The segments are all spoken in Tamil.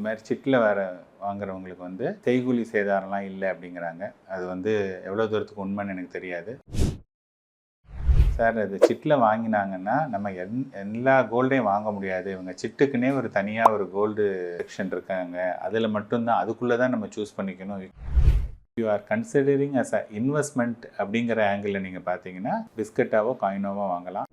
இது மாதிரி சிட்டில் வர வாங்குறவங்களுக்கு வந்து செய்கூலி சேதாரம்லாம் இல்லை அப்படிங்கிறாங்க. அது வந்து எவ்வளோ தூரத்துக்கு உண்மைன்னு எனக்கு தெரியாது. சார் அது சிட்டில் வாங்கினாங்கன்னா நம்ம என் எல்லா கோல்டையும் வாங்க முடியாது. இவங்க சிட்டுக்குன்னே ஒரு தனியாக ஒரு கோல்டு செக்ஷன் இருக்காங்க. அதில் மட்டும்தான் அதுக்குள்ளே தான் நம்ம சூஸ் பண்ணிக்கணும். You are considering as a investment அப்படிங்கிற ஆங்கிளில் நீங்கள் பார்த்தீங்கன்னா பிஸ்கட்டாவோ காயினோவோ வாங்கலாம்.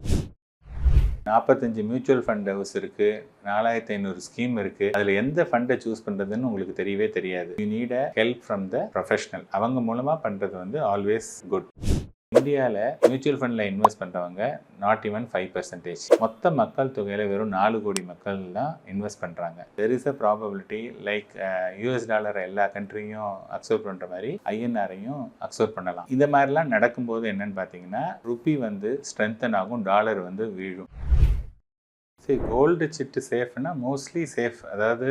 நாற்பத்தஞ்சு மியூச்சுவல் ஃபண்ட் ஹவுஸ் இருக்குது நாலாயிரத்தி ஐநூறு ஸ்கீம் இருக்குது அதில் எந்த ஃபண்டை சூஸ் பண்ணுறதுன்னு உங்களுக்கு தெரியவே தெரியாது. You need a help from the professional அவங்க மூலமாக பண்ணுறது வந்து ஆல்வேஸ் குட் இந்தியாவில் மியூச்சுவல் ஃபண்டில் இன்வெஸ்ட் பண்ணுறவங்க நாட் ஈவன் ஃபைவ் பர்சன்டேஜ் மொத்த மக்கள் தொகையில் வெறும் நாலு கோடி மக்கள் தான் இன்வெஸ்ட் பண்ணுறாங்க there is a probability like US டாலரை எல்லா கண்ட்ரியும் அக்செப்ட் பண்ணுற மாதிரி ஐஎன்ஆரையும் அக்செப்ட் பண்ணலாம். இந்த மாதிரிலாம் நடக்கும்போது என்னன்னு பார்த்தீங்கன்னா ருப்பி வந்து ஸ்ட்ரென்தன் ஆகும் டாலர் வந்து வீழும். சரி கோல்டு சிட்டு சேஃப்னா மோஸ்ட்லி சேஃப் அதாவது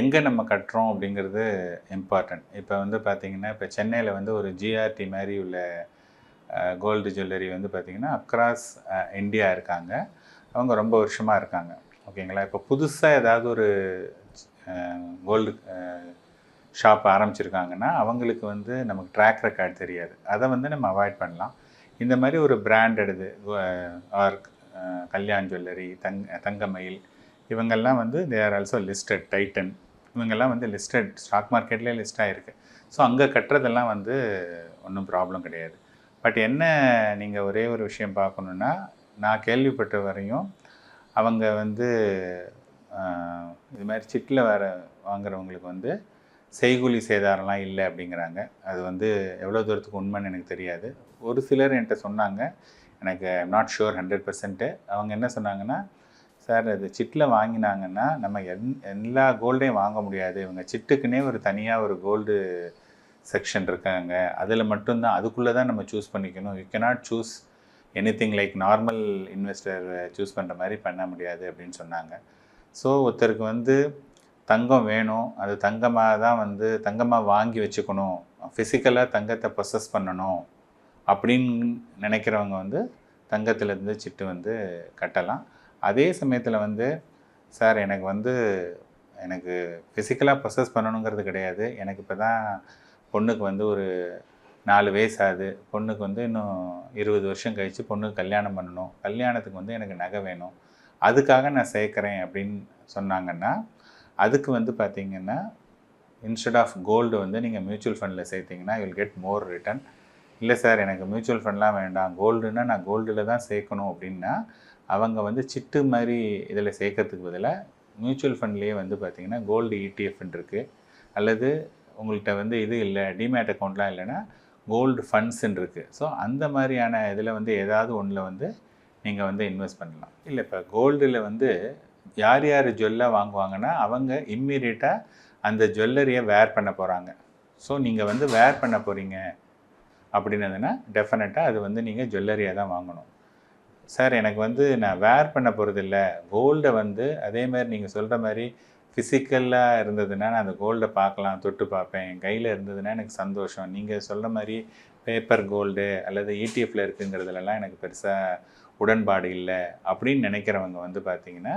எங்கே நம்ம கட்டுறோம் அப்படிங்கிறது இம்பார்ட்டன்ட் இப்போ வந்து பார்த்திங்கன்னா இப்போ சென்னையில் வந்து ஒரு ஜிஆர்டி மாதிரி உள்ள கோல்டு ஜுவல்லரி வந்து பார்த்திங்கன்னா அக்ராஸ் இந்தியா இருக்காங்க. அவங்க ரொம்ப வருஷமாக இருக்காங்க. ஓகேங்களா இப்போ புதுசாக ஏதாவது ஒரு கோல்டு ஷாப் ஆரம்பிச்சிருக்காங்கன்னா அவங்களுக்கு வந்து நமக்கு ட்ராக் ரெக்கார்ட் தெரியாது. அதை வந்து நம்ம அவாய்ட் பண்ணலாம். இந்த மாதிரி ஒரு பிராண்டடு ஆர் கல்யாண் ஜுவல்லரி தங் தங்கமயில் இவங்கெல்லாம் வந்து they are also listed Titan இவங்கெல்லாம் வந்து லிஸ்டட் ஸ்டாக் மார்க்கெட்லேயே லிஸ்ட் ஆகிருக்கு ஸோ அங்கே கட்டுறதெல்லாம் வந்து ஒன்றும் ப்ராப்ளம் கிடையாது. பட் என்ன நீங்கள் ஒரே ஒரு விஷயம் பார்க்கணுன்னா நான் கேள்விப்பட்ட வரையும் அவங்க வந்து இது மாதிரி சிட்டில் வர வாங்குறவங்களுக்கு வந்து செய்கூலி சேதாரம்லாம் இல்லை அப்படிங்கிறாங்க. அது வந்து எவ்வளோ தூரத்துக்கு உண்மைன்னு எனக்கு தெரியாது. ஒரு சிலர் என்கிட்ட சொன்னாங்க எனக்கு நாட் ஷுர் ஹண்ட்ரட் பர்சன்ட்டு அவங்க என்ன சொன்னாங்கன்னா சார் அது சிட்டில் வாங்கினாங்கன்னா நம்ம என் எல்லா கோல்டையும் வாங்க முடியாது. இவங்க சிட்டுக்குன்னே ஒரு தனியாக ஒரு கோல்டு செக்ஷன் இருக்காங்க. அதில் மட்டும்தான் அதுக்குள்ளே தான் நம்ம சூஸ் பண்ணிக்கணும். You cannot choose any thing like normal investor choose பண்ணுற மாதிரி பண்ண முடியாது அப்படின்னு சொன்னாங்க. ஸோ ஒருத்தருக்கு வந்து தங்கம் வேணும். அது தங்கமாக தான் வந்து தங்கமாக வாங்கி வச்சுக்கணும். ஃபிசிக்கலாக தங்கத்தை ப்ரொசஸ் பண்ணணும். அப்படின்னு நினைக்கிறவங்க வந்து தங்கத்திலேருந்து சிட்டு வந்து கட்டலாம். அதே சமயத்தில் வந்து சார் எனக்கு வந்து எனக்கு ஃபிசிக்கலாக ப்ரொசஸ் பண்ணணுங்கிறது கிடையாது. எனக்கு இப்போ தான் பொண்ணுக்கு வந்து ஒரு நாலு வயசு ஆகுது. பொண்ணுக்கு வந்து இன்னும் இருபது வருஷம் கழித்து பொண்ணுக்கு கல்யாணம் பண்ணணும். கல்யாணத்துக்கு வந்து எனக்கு நகை வேணும். அதுக்காக நான் சேர்க்குறேன் அப்படின்னு சொன்னாங்கன்னா அதுக்கு வந்து பார்த்திங்கன்னா இன்ஸ்டெட் ஆஃப் கோல்டு வந்து நீங்கள் மியூச்சுவல் ஃபண்டில் சேர்த்திங்கன்னா யூல் கெட் மோர் ரிட்டர்ன் இல்லை சார் எனக்கு மியூச்சுவல் ஃபண்ட்லாம் வேண்டாம். கோல்டுன்னா நான் கோல்டில் தான் சேர்க்கணும் அப்படின்னா அவங்க வந்து சிட்டு மாதிரி இதில் சேர்க்கறதுக்கு பதிலாக மியூச்சுவல் ஃபண்ட்லேயே வந்து பார்த்திங்கன்னா கோல்டு இடிஎஃப்னு இருக்குது அல்லது உங்கள்கிட்ட வந்து இது இல்லை டிமேட் அக்கௌண்ட்லாம் இல்லைன்னா கோல்டு ஃபண்ட்ஸ்ன்னு இருக்குது ஸோ அந்த மாதிரியான இதில் வந்து ஏதாவது ஒன்றில் வந்து நீங்கள் வந்து இன்வெஸ்ட் பண்ணலாம். இல்லை இப்போ கோல்டில் வந்து யார் யார் ஜுவல்லாக வாங்குவாங்கன்னா அவங்க இம்மீடியட்டாக அந்த ஜுவல்லரியை வேர் பண்ண போகிறாங்க ஸோ நீங்கள் வந்து வேர் பண்ண போகிறீங்க அப்படின்னதுன்னா டெஃபினட்டாக அது வந்து நீங்கள் ஜுவல்லரியாக தான் வாங்கணும். சார் எனக்கு வந்து நான் வேர் பண்ண போகிறதில்ல கோல்டை வந்து அதே மாதிரி நீங்கள் சொல்கிற மாதிரி ஃபிசிக்கலாக இருந்ததுன்னா நான் அந்த கோல்டை பார்க்கலாம் தொட்டு பார்ப்பேன். என் கையில் இருந்ததுன்னா எனக்கு சந்தோஷம். நீங்கள் சொல்கிற மாதிரி பேப்பர் கோல்டு அல்லது இடிஎஃப்பில் இருக்குங்கிறதுலலாம் எனக்கு பெருசாக உடன்பாடு இல்லை. அப்படின்னு நினைக்கிறவங்க வந்து பார்த்திங்கன்னா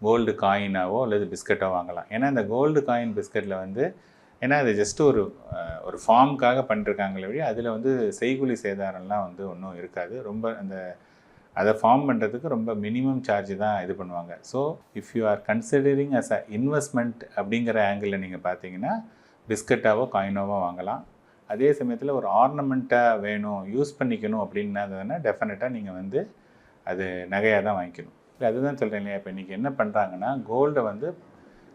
கோல்டு காயினாவோ அல்லது பிஸ்கட்டோ வாங்கலாம். ஏன்னா இந்த கோல்டு காயின் பிஸ்கட்டில் வந்து ஏன்னா அது ஜஸ்ட் ஒரு ஒரு ஃபார்முக்காக பண்ணிருக்காங்களே வழி அதில் வந்து செய்குலி சேதாரம்லாம் வந்து ஒன்றும் இருக்காது. ரொம்ப அந்த அதை ஃபார்ம் பண்ணுறதுக்கு ரொம்ப மினிமம் சார்ஜ் தான் இது பண்ணுவாங்க. So if you are considering as a investment அப்படிங்கிற ஆங்கிளில் நீங்கள் பார்த்தீங்கன்னா பிஸ்கட்டாவோ காயினோவோ வாங்கலாம். அதே சமயத்தில் ஒரு ஆர்னமெண்ட்டாக வேணும் யூஸ் பண்ணிக்கணும் அப்படின்னா டெஃபினட்டாக நீங்கள் வந்து அது நகையாக தான் வாங்கிக்கணும். இல்லை அதுதான் சொல்கிறேன் இல்லையா? இப்போ இன்றைக்கி என்ன பண்ணுறாங்கன்னா கோல்டை வந்து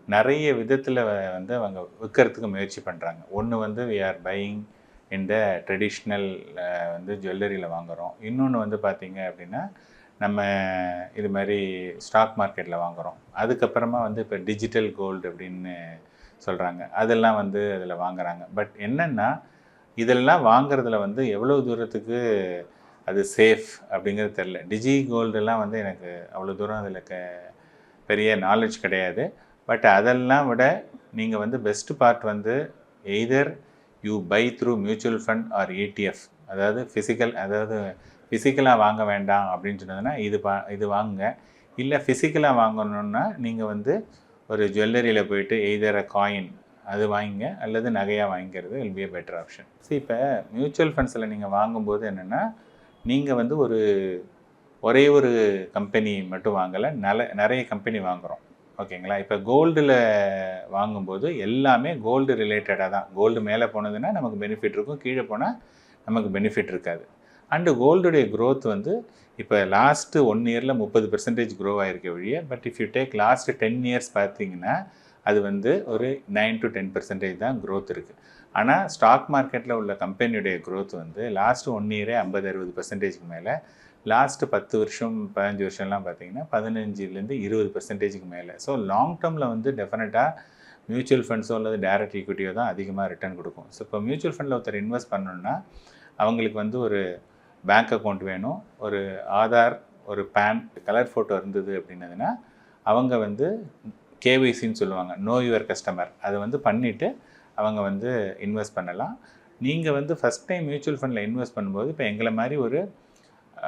நிறைய விதத்தில் வந்து அவங்க விற்கிறதுக்கு முயற்சி பண்ணுறாங்க ஒன்று வந்து வி ஆர் பையிங் இந்த ட்ரெடிஷ்னல் வந்து ஜுவல்லரியில் வாங்குகிறோம் இன்னொன்று வந்து பார்த்திங்க அப்படின்னா நம்ம இது மாதிரி ஸ்டாக் மார்க்கெட்டில் வாங்குகிறோம் அதுக்கப்புறமா வந்து இப்போ டிஜிட்டல் கோல்டு அப்படின்னு சொல்கிறாங்க அதெல்லாம் வந்து அதில் வாங்குறாங்க. பட் என்னென்னா இதெல்லாம் வாங்குறதுல வந்து எவ்வளோ தூரத்துக்கு அது சேஃப் அப்படிங்கிறது தெரில டிஜி கோல்டெல்லாம் வந்து எனக்கு அவ்வளோ தூரம் அதில் க பெரிய நாலேஜ் கிடையாது. பட் அதெல்லாம் விட நீங்கள் வந்து பெஸ்ட்டு பார்ட் வந்து either you buy through mutual fund or ETF அதாவது ஃபிசிக்கல் அதாவது ஃபிசிக்கலாக வாங்க வேண்டாம் அப்படின்னு சொன்னதுன்னா இது பா இது வாங்குங்க. இல்லை ஃபிசிக்கலாக வாங்கணுன்னா நீங்கள் வந்து ஒரு ஜுவல்லரியில் போயிட்டு எய்தர் அ காயின் அது வாங்கிங்க அல்லது நகையாக வாங்கிக்கிறது will be a better option so இப்போ மியூச்சுவல் ஃபண்ட்ஸில் நீங்கள் வாங்கும்போது என்னென்னா நீங்கள் வந்து ஒரு ஒரே ஒரு கம்பெனி மட்டும் வாங்கலை நல நிறைய கம்பெனி வாங்குகிறோம் ஓகேங்களா? இப்போ கோல்டில் வாங்கும்போது எல்லாமே கோல்டு ரிலேட்டடாக தான். கோல்டு மேலே போனதுன்னா நமக்கு பெனிஃபிட் இருக்கும் கீழே போனால் நமக்கு பெனிஃபிட் இருக்காது. அண்டு கோல்டுடைய க்ரோத் வந்து இப்போ லாஸ்ட்டு ஒன் இயரில் முப்பது பெர்சன்டேஜ் க்ரோ ஆகிருக்க வழிய but if you take last ten years பார்த்தீங்கன்னா அது வந்து ஒரு நைன் டு டென் பெர்சன்டேஜ் தான் க்ரோத் இருக்குது ஆனால் ஸ்டாக் மார்க்கெட்டில் உள்ள கம்பெனியுடைய க்ரோத் வந்து லாஸ்ட்டு ஒன் இயரே ஐம்பது அறுபது பர்சன்டேஜ்க்கு மேலே லாஸ்ட்டு பத்து வருஷம் பதினஞ்சு வருஷம்லாம் பார்த்தீங்கன்னா பதினஞ்சுலேருந்து இருபது பர்சன்டேஜுக்கு மேலே. ஸோ லாங் டேர்மில் வந்து டெஃபினட்டாக மியூச்சுவல் ஃபண்ட்ஸோ அல்லது டேரக்ட் ஈக்விட்டியோ தான் அதிகமாக ரிட்டர்ன் கொடுக்கும். ஸோ இப்போ மியூச்சுவல் ஃபண்டில் ஒருத்தர் இன்வெஸ்ட் பண்ணணுன்னா அவங்களுக்கு வந்து ஒரு பேங்க் அக்கௌண்ட் வேணும். ஒரு ஆதார் ஒரு பேன் கலர் ஃபோட்டோ இருந்தது அப்படின்னதுன்னா அவங்க வந்து கேவைசின்னு சொல்லுவாங்க. நோ யுவர் கஸ்டமர் அதை வந்து பண்ணிவிட்டு அவங்க வந்து இன்வெஸ்ட் பண்ணலாம். நீங்கள் வந்து ஃபஸ்ட் டைம் மியூச்சுவல் ஃபண்டில் இன்வெஸ்ட் பண்ணும்போது இப்போ எங்களை மாதிரி ஒரு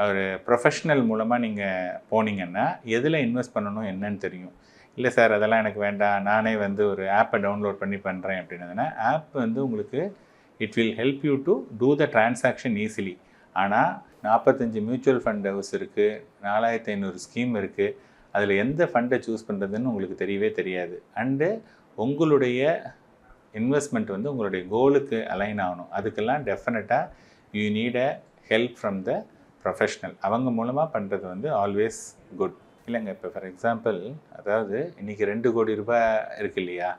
ஒரு ப்ரொஃபஷ்னல் மூலமாக நீங்கள் போனீங்கன்னா எதில் இன்வெஸ்ட் பண்ணணும் என்னன்னு தெரியும். இல்லை சார் அதெல்லாம் எனக்கு வேண்டாம். நானே வந்து ஒரு ஆப்பை டவுன்லோட் பண்ணி பண்ணுறேன் அப்படின்னதுன்னா ஆப் வந்து உங்களுக்கு it will help you to do the transaction easily ஆனால் நாற்பத்தஞ்சு மியூச்சுவல் ஃபண்ட் ஹவுஸ் இருக்குது நாலாயிரத்தி ஐநூறு ஸ்கீம் இருக்குது அதில் எந்த ஃபண்டை சூஸ் பண்ணுறதுன்னு உங்களுக்கு தெரியவே தெரியாது. அண்டு உங்களுடைய இன்வெஸ்ட்மெண்ட் வந்து உங்களுடைய கோலுக்கு அலைன் ஆகணும். அதுக்கெல்லாம் டெஃபினட்டாக you need a help from the professional அவங்க மூலமாக பண்ணுறது வந்து ஆல்வேஸ் குட் இல்லைங்க இப்போ ஃபார் எக்ஸாம்பிள் அதாவது இன்றைக்கி ரெண்டு கோடி ரூபாய் இருக்கு இல்லையா?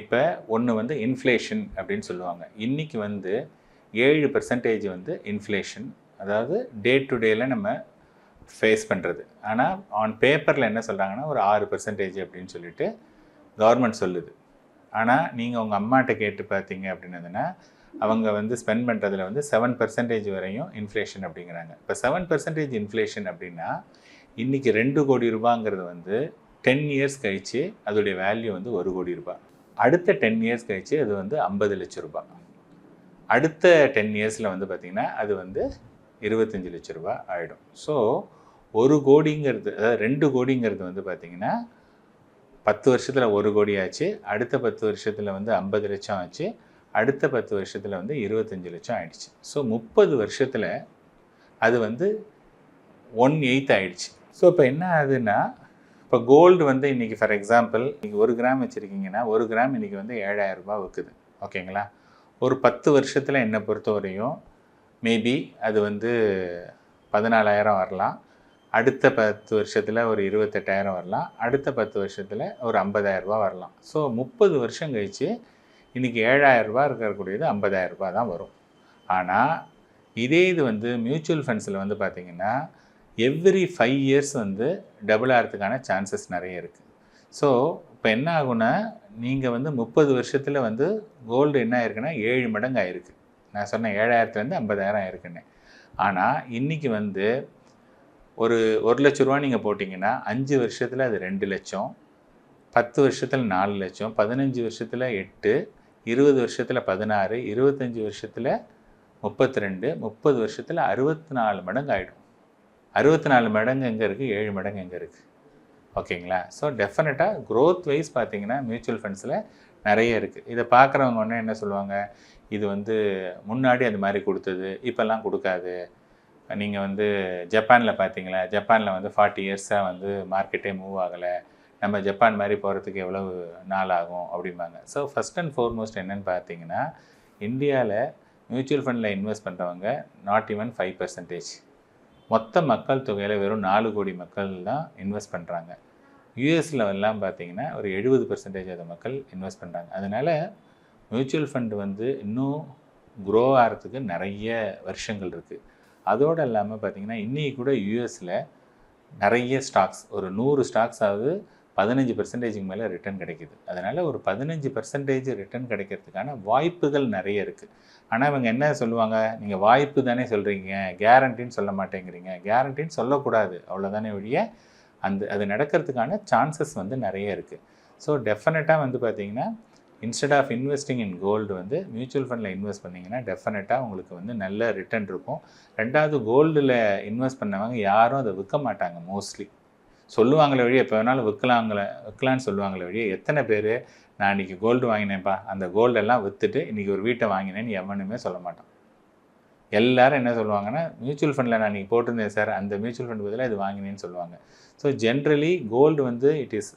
இப்போ ஒன்று வந்து இன்ஃப்ளேஷன் அப்படின்னு சொல்லுவாங்க. இன்றைக்கி வந்து ஏழு பர்சன்டேஜ் வந்து இன்ஃப்ளேஷன் அதாவது டே டு டேயில் நம்ம ஃபேஸ் பண்ணுறது ஆனால் ஆன் பேப்பரில் என்ன சொல்கிறாங்கன்னா ஒரு ஆறு பர்சன்டேஜ் அப்படின்னு சொல்லிட்டு கவர்மெண்ட் சொல்லுது. ஆனால் நீங்கள் உங்கள் அம்மாட்ட கேட்டு பார்த்தீங்க அப்படின்னதுன்னா அவங்க வந்து ஸ்பெண்ட் பண்ணுறதுல வந்து செவன் பர்சன்டேஜ் வரையும் இன்ஃப்ளேஷன் அப்படிங்கிறாங்க. இப்போ செவன் பர்சன்டேஜ் இன்ஃப்ளேஷன் அப்படின்னா இன்றைக்கி ரெண்டு கோடி ரூபாங்கிறது வந்து டென் இயர்ஸ் கழித்து அதோடைய வேல்யூ வந்து ஒரு கோடி ரூபாய். அடுத்த டென் இயர்ஸ் கழித்து அது வந்து ஐம்பது லட்ச ரூபாய். அடுத்த டென் இயர்ஸில் வந்து பார்த்திங்கன்னா அது வந்து இருபத்தஞ்சி லட்ச ரூபாய் ஆகிடும் ஸோ ஒரு கோடிங்கிறது அதாவது ரெண்டு கோடிங்கிறது வந்து பார்த்திங்கன்னா பத்து வருஷத்தில் ஒரு கோடி ஆச்சு அடுத்த பத்து வருஷத்தில் வந்து ஐம்பது லட்சம் ஆச்சு அடுத்த பத்து வருஷத்தில் வந்து இருபத்தஞ்சி லட்சம் ஆயிடுச்சு. ஸோ முப்பது வருஷத்தில் அது வந்து ஒன் எயித் ஆயிடுச்சு. ஸோ இப்போ என்ன ஆகுதுன்னா இப்போ கோல்டு வந்து இன்றைக்கி ஃபார் எக்ஸாம்பிள் நீங்கள் ஒரு கிராம் வச்சுருக்கீங்கன்னா ஒரு கிராம் இன்றைக்கி வந்து ஏழாயிரம் ரூபா விற்குது ஓகேங்களா ஒரு பத்து வருஷத்தில் என்னை பொறுத்தவரையும் மேபி அது வந்து பதினாலாயிரம் வரலாம். அடுத்த பத்து வருஷத்தில் ஒரு இருபத்தெட்டாயிரம் வரலாம். அடுத்த பத்து வருஷத்தில் ஒரு ஐம்பதாயிரரூபா வரலாம். ஸோ முப்பது வருஷம் கழித்து இன்றைக்கி ஏழாயிரம் இருக்கக்கூடியது ஐம்பதாயிரம் தான் வரும். ஆனால் இதே இது வந்து மியூச்சுவல் ஃபண்ட்ஸில் வந்து பார்த்திங்கன்னா எவ்ரி ஃபைவ் இயர்ஸ் வந்து டபுள் ஆகிறதுக்கான சான்சஸ் நிறைய இருக்குது ஸோ இப்போ என்ன ஆகும்னா நீங்கள் வந்து முப்பது வருஷத்தில் வந்து கோல்டு என்ன ஆயிருக்குன்னா ஏழு மடங்கு ஆயிருக்கு. நான் சொன்னேன் ஏழாயிரத்துலேருந்து ஐம்பதாயிரம் ஆயிருக்குன்னு. ஆனால் இன்றைக்கி வந்து ஒரு ஒரு லட்ச ரூபா நீங்கள் போட்டிங்கன்னா அஞ்சு வருஷத்தில் அது ரெண்டு லட்சம் பத்து வருஷத்தில் நாலு லட்சம் பதினஞ்சு வருஷத்தில் எட்டு இருபது வருஷத்தில் பதினாறு இருபத்தஞ்சி வருஷத்தில் முப்பத்தி ரெண்டு முப்பது வருஷத்தில் அறுபத்தி நாலு மடங்கு ஆகிடும் அறுபத்தி நாலு மடங்கு எங்கே இருக்குது ஏழு மடங்கு எங்கே இருக்குது ஓகேங்களா? ஸோ டெஃபினட்டாக க்ரோத் வைஸ் பார்த்தீங்கன்னா மியூச்சுவல் ஃபண்ட்ஸில் நிறைய இருக்குது இதை பார்க்குறவங்க ஒன்று என்ன சொல்லுவாங்க? இது வந்து முன்னாடி அது மாதிரி கொடுத்தது இப்போல்லாம் கொடுக்காது. நீங்கள் வந்து ஜப்பானில் பார்த்தீங்களா ஜப்பானில் வந்து ஃபார்ட்டி இயர்ஸாக வந்து மார்க்கெட்டே மூவ் ஆகலை. நம்ம ஜப்பான் மாதிரி போகிறதுக்கு எவ்வளவு நாள் ஆகும் அப்படிம்பாங்க. ஸோ ஃபஸ்ட் அண்ட் ஃபோர்மோஸ்ட் என்னென்னு பார்த்தீங்கன்னா இந்தியாவில் மியூச்சுவல் ஃபண்டில் இன்வெஸ்ட் பண்ணுறவங்க நாட் ஈவன் ஃபைவ் பர்சன்டேஜ் மொத்த மக்கள் தொகையில் வெறும் நாலு கோடி மக்கள் தான் இன்வெஸ்ட் பண்ணுறாங்க யூஎஸில் எல்லாம் பார்த்தீங்கன்னா ஒரு எழுபது பர்சன்டேஜ் ஆஃப் மக்கள் இன்வெஸ்ட் பண்ணுறாங்க அதனால் மியூச்சுவல் ஃபண்டு வந்து இன்னும் க்ரோ ஆகிறதுக்கு நிறைய வருஷங்கள் இருக்குது அதோடு இல்லாமல் பார்த்தீங்கன்னா இன்றைக்கி கூட யூஎஸில் நிறைய ஸ்டாக்ஸ் ஒரு நூறு ஸ்டாக்ஸ் ஆகுது பதினஞ்சு பர்சன்டேஜுக்கு மேலே ரிட்டர்ன் கிடைக்குது. அதனால் ஒரு பதினஞ்சு பர்சன்டேஜ் ரிட்டர்ன் கிடைக்கிறதுக்கான வாய்ப்புகள் நிறைய இருக்குது ஆனால் இவங்க என்ன சொல்லுவாங்க? நீங்கள் வாய்ப்பு தானே சொல்கிறீங்க கேரண்டின்னு சொல்ல மாட்டேங்கிறீங்க. கேரண்டின்னு சொல்லக்கூடாது. அவ்வளோதானே ஒழிய அந்த அது நடக்கிறதுக்கான சான்சஸ் வந்து நிறைய இருக்குது ஸோ டெஃபினட்டாக வந்து பார்த்தீங்கன்னா instead of investing in gold வந்து மியூச்சுவல் ஃபண்டில் இன்வெஸ்ட் பண்ணிங்கன்னா டெஃபினட்டாக உங்களுக்கு வந்து நல்ல ரிட்டர்ன் இருக்கும். ரெண்டாவது கோல்டில் இன்வெஸ்ட் பண்ணவங்க யாரும் அதை விற்க மாட்டாங்க மோஸ்ட்லி சொல்லுவாங்களே வழியே எப்போ வேணாலும் விற்கலாங்களே விற்கலான்னு சொல்லுவாங்களே வழியே எத்தனை பேர் நான் இன்றைக்கி கோல்டு வாங்கினேன்ப்பா அந்த கோல்டெல்லாம் விற்றுட்டு இன்றைக்கி ஒரு வீட்டை வாங்கினேன்னு எவனுமே சொல்ல மாட்டான். எல்லாரும் என்ன சொல்லுவாங்கன்னா மியூச்சுவல் ஃபண்டில் நான் இன்றைக்கி போட்டிருந்தேன் சார் அந்த மியூச்சுவல் ஃபண்ட் பதிலாக இது வாங்கினேன்னு சொல்லுவாங்க. ஸோ ஜென்ரலி கோல்டு வந்து இட் இஸ்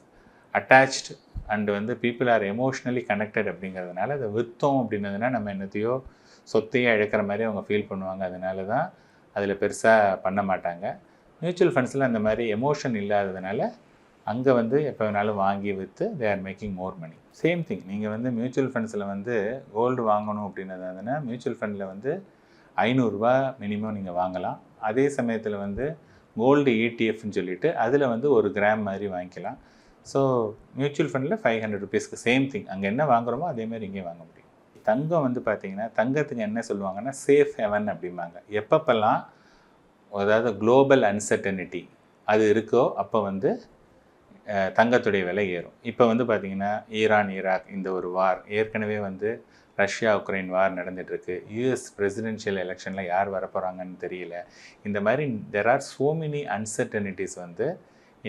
அட்டாச்டு அண்டு வந்து பீப்புள் ஆர் எமோஷ்னலி கனெக்டட் அப்படிங்கிறதுனால அதை விற்றோம் அப்படின்னதுனா நம்ம என்னத்தையோ சொத்தையே இழக்கிற மாதிரி அவங்க ஃபீல் பண்ணுவாங்க. அதனால தான் அதில் பெருசாக பண்ண மாட்டாங்க. மியூச்சுவல் ஃபண்ட்ஸில் அந்த மாதிரி எமோஷன் இல்லாததுனால அங்கே வந்து எப்போ வேணாலும் வாங்கி விற்று they are making more money same thing நீங்கள் வந்து மியூச்சுவல் ஃபண்ட்ஸில் வந்து கோல்டு வாங்கணும் அப்படின்னதுனா மியூச்சுவல் ஃபண்டில் வந்து ஐநூறுரூவா மினிமம் நீங்கள் வாங்கலாம். அதே சமயத்தில் வந்து கோல்டு இடிஎஃப்னு சொல்லிட்டு அதில் வந்து ஒரு கிராம் மாதிரி வாங்கிக்கலாம். ஸோ மியூச்சுவல் ஃபண்டில் ஃபைவ் ஹண்ட்ரட் ருபீஸ்க்கு சேம் திங் அங்கே என்ன வாங்குறோமோ அதே மாதிரி இங்கே வாங்க முடியும். தங்கம் வந்து பார்த்தீங்கன்னா தங்கத்துக்கு என்ன சொல்லுவாங்கன்னா சேஃப் ஹெவன் அப்படிம்பாங்க. எப்பப்பெல்லாம் அதாவது குளோபல் அன்சர்டனிட்டி அது இருக்கோ அப்போ வந்து தங்கத்துடைய விலை ஏறும். இப்போ வந்து பார்த்திங்கன்னா ஈரான் ஈராக் இந்த ஒரு வார் ஏற்கனவே வந்து ரஷ்யா உக்ரைன் வார் நடந்துகிட்ருக்கு யூஎஸ் பிரசிடென்ஷியல் எலெக்ஷனில் யார் வர போகிறாங்கன்னு தெரியல. இந்த மாதிரி there are so many uncertainties வந்து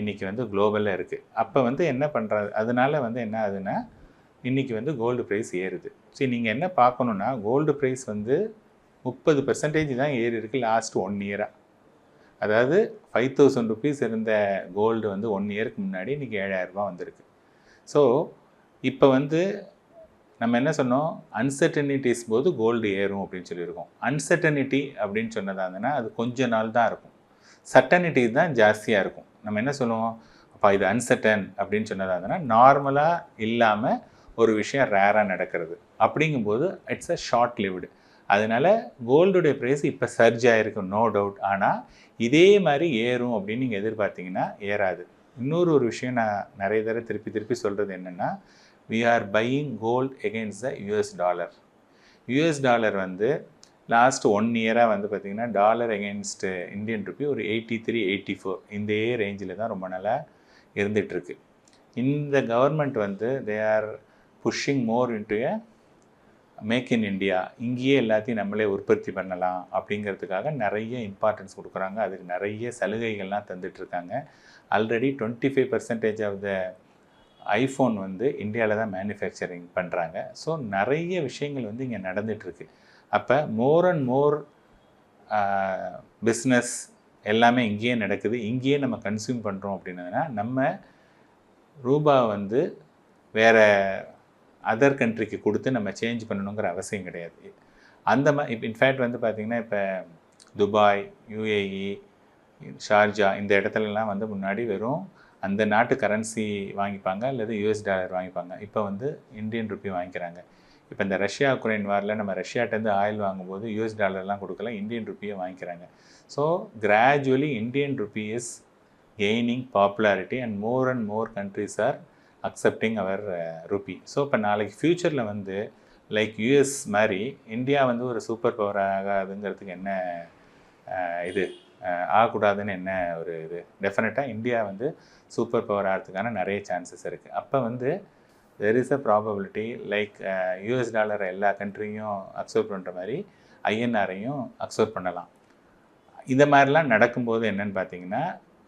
இன்றைக்கி வந்து குளோபலில் இருக்குது அப்போ வந்து என்ன பண்ணுறது அதனால வந்து என்ன ஆகுதுன்னா இன்றைக்கி வந்து கோல்டு ப்ரைஸ் ஏறுது. சரி நீங்கள் என்ன பார்க்கணுன்னா கோல்டு ப்ரைஸ் வந்து முப்பது பர்சன்டேஜ் தான் ஏறி இருக்குது லாஸ்ட் ஒன் இயராக அதாவது ஃபைவ் தௌசண்ட் ருபீஸ் இருந்த கோல்டு வந்து ஒன் இயருக்கு முன்னாடி இன்றைக்கி ஏழாயிரரூபா வந்திருக்கு. ஸோ இப்போ வந்து நம்ம என்ன சொன்னோம்? அன்சர்டனிட்டிஸ் போது கோல்டு ஏறும் அப்படின்னு சொல்லியிருக்கோம். அன்சர்டனிட்டி அப்படின்னு சொன்னதாங்கன்னா அது கொஞ்ச நாள் தான் இருக்கும். சர்டனிட்டி தான் ஜாஸ்தியாக இருக்கும். நம்ம என்ன சொல்லுவோம்? அப்போ இது அன்சர்டன் அப்படின்னு சொன்னதாங்கன்னா நார்மலாக இல்லாமல் ஒரு விஷயம் ரேராக நடக்கிறது. அப்படிங்கும்போது இட்ஸ் அ ஷார்ட் லிவ்டு அதனால கோல்டுடைய ப்ரைஸ் இப்போ சர்ஜ் ஆகிருக்கு நோ டவுட் ஆனால் இதே மாதிரி ஏறும் அப்படின்னு நீங்கள் எதிர்பார்த்தீங்கன்னா ஏறாது. இன்னொரு ஒரு விஷயம் நான் நிறைய தடவை திருப்பி திருப்பி சொல்கிறது என்னென்னா we are buying gold against the US dollar US dollar வந்து லாஸ்ட் ஒன் இயராக வந்து பார்த்திங்கன்னா டாலர் against இந்தியன் ருபி ஒரு எயிட்டி த்ரீ எயிட்டி ஃபோர் இந்த ரேஞ்சில் தான் ரொம்ப நாளாக இருந்துகிட்ருக்கு இந்த கவர்மெண்ட் வந்து they are pushing more into a make in India இங்கேயே எல்லாத்தையும் நம்மளே உற்பத்தி பண்ணலாம் அப்படிங்கிறதுக்காக நிறைய இம்பார்ட்டன்ஸ் கொடுக்குறாங்க. அதுக்கு நிறைய சலுகைகள்லாம் தந்துட்டுருக்காங்க. Already twenty five percentage of the iPhone வந்து இந்தியாவில் தான் மேனுஃபேக்சரிங் பண்ணுறாங்க ஸோ நிறைய விஷயங்கள் வந்து இங்கே நடந்துகிட்ருக்கு அப்போ மோர் அண்ட் மோர் பிஸ்னஸ் எல்லாமே இங்கேயே நடக்குது. இங்கேயே நம்ம கன்சியூம் பண்ணுறோம் அப்படின்னதுன்னா நம்ம ரூபா வந்து வேறு அதர் கண்ட்ரிக்கு கொடுத்து நம்ம சேஞ்ச் பண்ணணுங்கிற அவசியம் கிடையாது. அந்த மா இப்போ இன்ஃபேக்ட் வந்து பார்த்திங்கன்னா இப்போ துபாய் யுஏஇ ஷார்ஜா இந்த இடத்துலலாம் வந்து முன்னாடி வெறும் அந்த நாட்டு கரன்சி வாங்கிப்பாங்க அல்லது யூஎஸ் டாலர் வாங்கிப்பாங்க. இப்போ வந்து இந்தியன் ருப்பி வாங்கிக்கிறாங்க. இப்போ இந்த ரஷ்யா உக்ரைன் வாரில் நம்ம ரஷ்யாட்டேருந்து ஆயில் வாங்கும்போது யூஎஸ் டாலர்லாம் கொடுக்கல இந்தியன் ருப்பியை வாங்கிக்கிறாங்க. So gradually Indian rupee is gaining popularity and more and more countries are accepting our rupee so இப்போ நாளைக்கு ஃப்யூச்சரில் வந்து லைக் யூஎஸ் மாதிரி இந்தியா வந்து ஒரு சூப்பர் பவர் ஆகாதுங்கிறதுக்கு என்ன இது? ஆகக்கூடாதுன்னு என்ன ஒரு இது? டெஃபினட்டாக இந்தியா வந்து சூப்பர் பவர் ஆகிறதுக்கான நிறைய சான்சஸ் இருக்குது அப்போ வந்து there is a probability like US டாலரை எல்லா கண்ட்ரியும் அக்செப்ட் பண்ணுற மாதிரி ஐஎன்ஆரையும் அக்செப்ட் பண்ணலாம். இந்த மாதிரிலாம் நடக்கும்போது என்னன்னு பார்த்தீங்கன்னா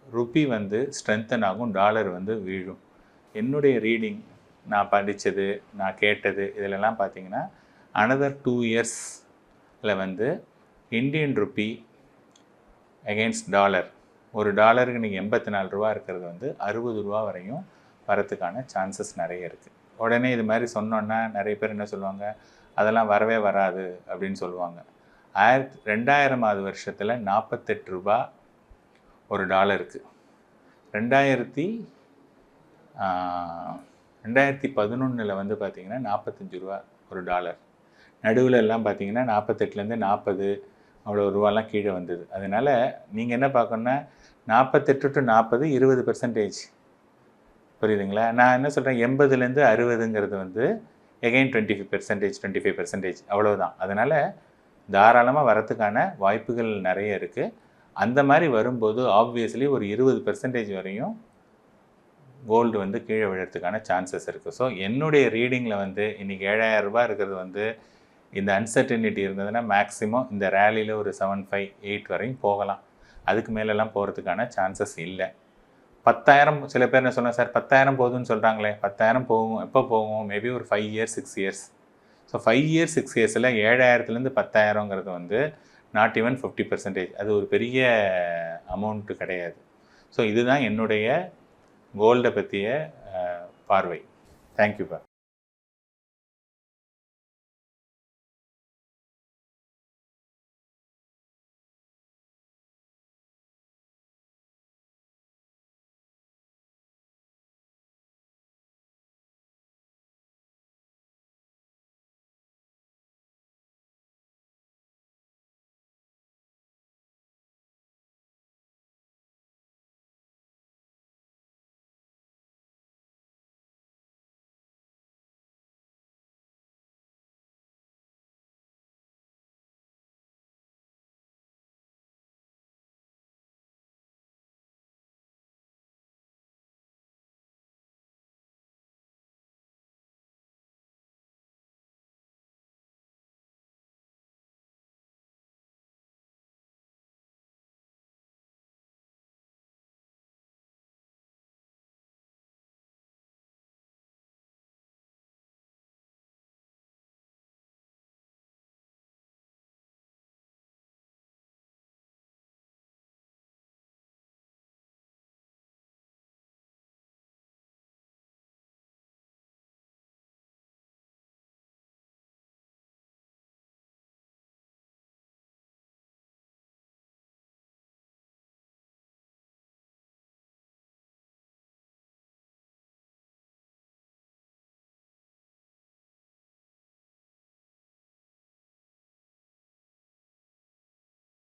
ருப்பி வந்து ஸ்ட்ரென்தன் ஆகும் டாலர் வந்து வீழும். என்னுடைய ரீடிங் நான் படித்தது நான் கேட்டது இதிலெல்லாம் பார்த்தீங்கன்னா அனதர் டூ இயர்ஸில் வந்து இந்தியன் ருப்பி அகெயின்ஸ்ட் டாலர் ஒரு டாலருக்கு நீங்கள் எண்பத்தி நாலு ரூபா இருக்கிறது வந்து அறுபது ரூபா வரையும் வரத்துக்கான சான்சஸ் நிறைய இருக்குது உடனே இது மாதிரி சொன்னோன்னா நிறைய பேர் என்ன சொல்லுவாங்க? அதெல்லாம் வரவே வராது அப்படின்னு சொல்லுவாங்க. ஆயிரத்தி ரெண்டாயிரமாவது வருஷத்தில் நாற்பத்தெட்டு ரூபா ஒரு டாலருக்கு ரெண்டாயிரத்தி ரெண்டாயிரத்தி பதினொன்றில் வந்து பார்த்திங்கன்னா நாற்பத்தஞ்சு ரூபா ஒரு டாலர். நடுவில் எல்லாம் பார்த்தீங்கன்னா நாற்பத்தெட்டுலேருந்து நாற்பது அவ்வளோ ரூபாலாம் கீழே வந்தது. அதனால் நீங்கள் என்ன பார்க்கணுன்னா நாற்பத்தெட்டு டு நாற்பது இருபது பெர்சன்டேஜ் புரியுதுங்களா? நான் என்ன சொல்கிறேன் எண்பதுலேருந்து அறுபதுங்கிறது வந்து again twenty five percentage twenty five percentage அவ்வளோதான் அதனால் தாராளமாக வரத்துக்கான வாய்ப்புகள் நிறைய இருக்குது அந்த மாதிரி வரும்போது ஆப்வியஸ்லி ஒரு இருபது பெர்சன்டேஜ் வரையும் கோல்டு வந்து கீழே விழுறதுக்கான சான்சஸ் இருக்குது ஸோ என்னுடைய ரீடிங்கில் வந்து இன்றைக்கி ஏழாயிரம் ரூபாய் இருக்கிறது வந்து இந்த அன்சர்டனிட்டி இருந்ததுன்னா மேக்ஸிமம் இந்த ரேலியில் ஒரு செவன் ஃபைவ் எயிட் வரையும் போகலாம். அதுக்கு மேலெல்லாம் போகிறதுக்கான சான்சஸ் இல்லை. பத்தாயிரம் சில பேர் என்ன சொன்னால் சார் பத்தாயிரம் போகுதுன்னு சொல்கிறாங்களே பத்தாயிரம் போகும் எப்போ போகும்? மேபி ஒரு five years six years so five years six இயர்ஸில் ஏழாயிரத்துலேருந்து பத்தாயிரங்கிறது வந்து நாட் ஈவன் ஃபிஃப்டி பர்சன்டேஜ் அது ஒரு பெரிய அமௌண்ட்டு கிடையாது. ஸோ இதுதான் என்னுடைய கோல்டை பற்றிய பார்வை. தேங்க்யூப்பா